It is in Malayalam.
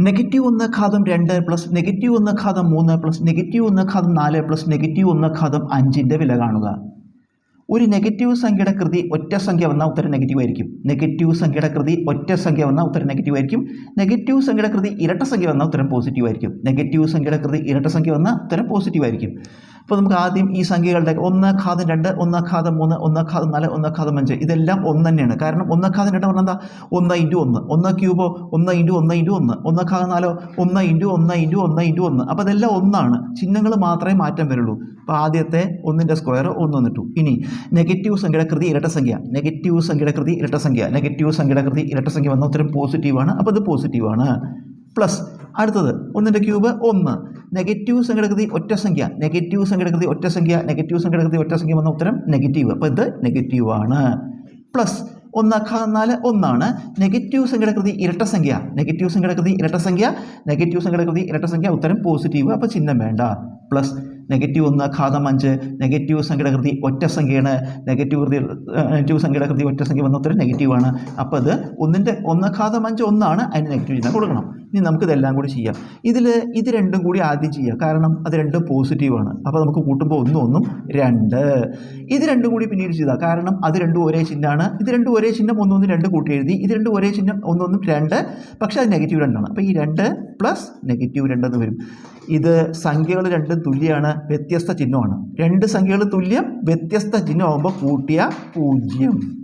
നെഗറ്റീവ് ഒന്ന് ഘാതം രണ്ട് പ്ലസ് നെഗറ്റീവ് ഒന്ന് ഘാതം മൂന്ന് പ്ലസ് നെഗറ്റീവ് ഒന്ന് ഘാതം നാല് പ്ലസ് നെഗറ്റീവ് ഒന്ന് ഘാതം അഞ്ചിന്റെ വില കാണുക. ഒരു നെഗറ്റീവ് സംഖ്യയുടെ കൃതി ഒറ്റ സംഖ്യ വന്നാൽ ഉത്തരം നെഗറ്റീവ് ആയിരിക്കും. നെഗറ്റീവ് സംഖ്യയുടെ കൃതി ഒറ്റ സംഖ്യ വന്നാൽ ഉത്തരം നെഗറ്റീവ് ആയിരിക്കും. നെഗറ്റീവ് സംഖ്യയുടെ കൃതി ഇരട്ട സംഖ്യ വന്നാൽ ഉത്തരം പോസിറ്റീവ് ആയിരിക്കും. നെഗറ്റീവ് സംഖ്യയുടെ കൃതി ഇരട്ട സംഖ്യ വന്നാൽ ഉത്തരം പോസിറ്റീവ് ആയിരിക്കും. അപ്പോൾ നമുക്ക് ആദ്യം ഈ സംഖ്യകളുടെ ഒന്ന് ഖാദം രണ്ട് ഒന്ന് ഖാദം മൂന്ന് ഒന്ന് ഖാദം നാല് ഒന്ന് ഖാദം അഞ്ച്. ഇതെല്ലാം ഒന്ന് തന്നെയാണ്. കാരണം ഒന്ന് ഖാദം രണ്ട് പറഞ്ഞാൽ ഒന്ന് ഇന്റു ഒന്ന്. ഒന്ന് ക്യൂബോ? ഒന്ന് ഇന്റു ഒന്ന് ഇന്റു ഒന്ന്. ഒന്ന് ഖാദം നാലോ? ഒന്ന് ഇന്റു ഒന്ന് ഇന്റു ഒന്ന് ഇന്റു ഒന്ന്. അപ്പോൾ അതെല്ലാം ഒന്നാണ്. ചിഹ്നങ്ങൾ മാത്രമേ മാറ്റം വരുള്ളൂ. അപ്പോൾ ആദ്യത്തെ ഒന്നിന്റെ സ്ക്വയർ ഒന്ന് വന്നിട്ടു. ഇനി നെഗറ്റീവ് സംഖ്യയുടെ കൃതി ഇരട്ട സംഖ്യ. നെഗറ്റീവ് സംഖ്യയുടെ കൃതി ഇരട്ട സംഖ്യ. നെഗറ്റീവ് സംഖ്യയുടെ കൃതി ഇരട്ട സംഖ്യ വന്ന ഉത്തരം പോസിറ്റീവാണ് അപ്പോൾ ഇത് പോസിറ്റീവാണ് പ്ലസ് അടുത്തത് ഒന്നിന്റെ ക്യൂബ് ഒന്ന്. നെഗറ്റീവ് സംഘടകൃതി ഒറ്റ സംഖ്യ. നെഗറ്റീവ് സംഘടകൃതി ഒറ്റ സംഖ്യ. നെഗറ്റീവ് സംഘടകൃതി ഒറ്റ സംഖ്യ വന്ന ഉത്തരം നെഗറ്റീവ് അപ്പോൾ ഇത് നെഗറ്റീവ് ആണ്. പ്ലസ് ഒന്നാക്കാതെ നാല് ഒന്നാണ്. നെഗറ്റീവ് സംഘടകൃതി കൃതി ഇരട്ട സംഖ്യ. നെഗറ്റീവ് സംഘടകൃതി കൃതി ഇരട്ട സംഖ്യ. നെഗറ്റീവ് സംഘടകൃതി കൃതി ഇരട്ട സംഖ്യ ഉത്തരം പോസിറ്റീവ് അപ്പോൾ ചിഹ്നം വേണ്ട. പ്ലസ് നെഗറ്റീവ് ഒന്ന് ഘാതം അഞ്ച്. നെഗറ്റീവ് സംഘടകൃതി ഒറ്റ സംഖ്യയാണ്. നെഗറ്റീവ് നെഗറ്റീവ് സംഘടകൃതി ഒറ്റ സംഖ്യ വന്ന ഉത്തരം നെഗറ്റീവാണ് അപ്പോൾ അത് ഒന്നിന്റെ ഒന്ന് ഘാതം അഞ്ച് ഒന്നാണ്. അതിന് നെഗറ്റീവ് ചിഹ്നം കൊടുക്കണം. ഇനി നമുക്കിതെല്ലാം കൂടി ചെയ്യാം. ഇതിൽ ഇത് രണ്ടും കൂടി ആദ്യം ചെയ്യാം. കാരണം അത് രണ്ടും പോസിറ്റീവാണ് അപ്പോൾ നമുക്ക് കൂട്ടുമ്പോൾ ഒന്നും ഒന്നും രണ്ട്. ഇത് രണ്ടും കൂടി പിന്നീട് ചെയ്താൽ കാരണം അത് രണ്ടും ഒരേ ചിഹ്നമാണ്. ഇത് രണ്ടും ഒരേ ചിഹ്നം ഒന്നൊന്നും രണ്ട് കൂട്ടി എഴുതി. ഇത് രണ്ടും ഒരേ ചിഹ്നം ഒന്നൊന്നും രണ്ട്. പക്ഷേ അത് നെഗറ്റീവ് രണ്ടാണ്. അപ്പോൾ ഈ രണ്ട് പ്ലസ് നെഗറ്റീവ് രണ്ടെന്ന് വരും. ഇത് സംഖ്യകൾ രണ്ടും തുല്യമാണ് വ്യത്യസ്ത ചിഹ്നമാണ്. രണ്ട് സംഖ്യകൾ തുല്യം വ്യത്യസ്ത ചിഹ്നമാകുമ്പോൾ കൂട്ടിയ പൂജ്യം.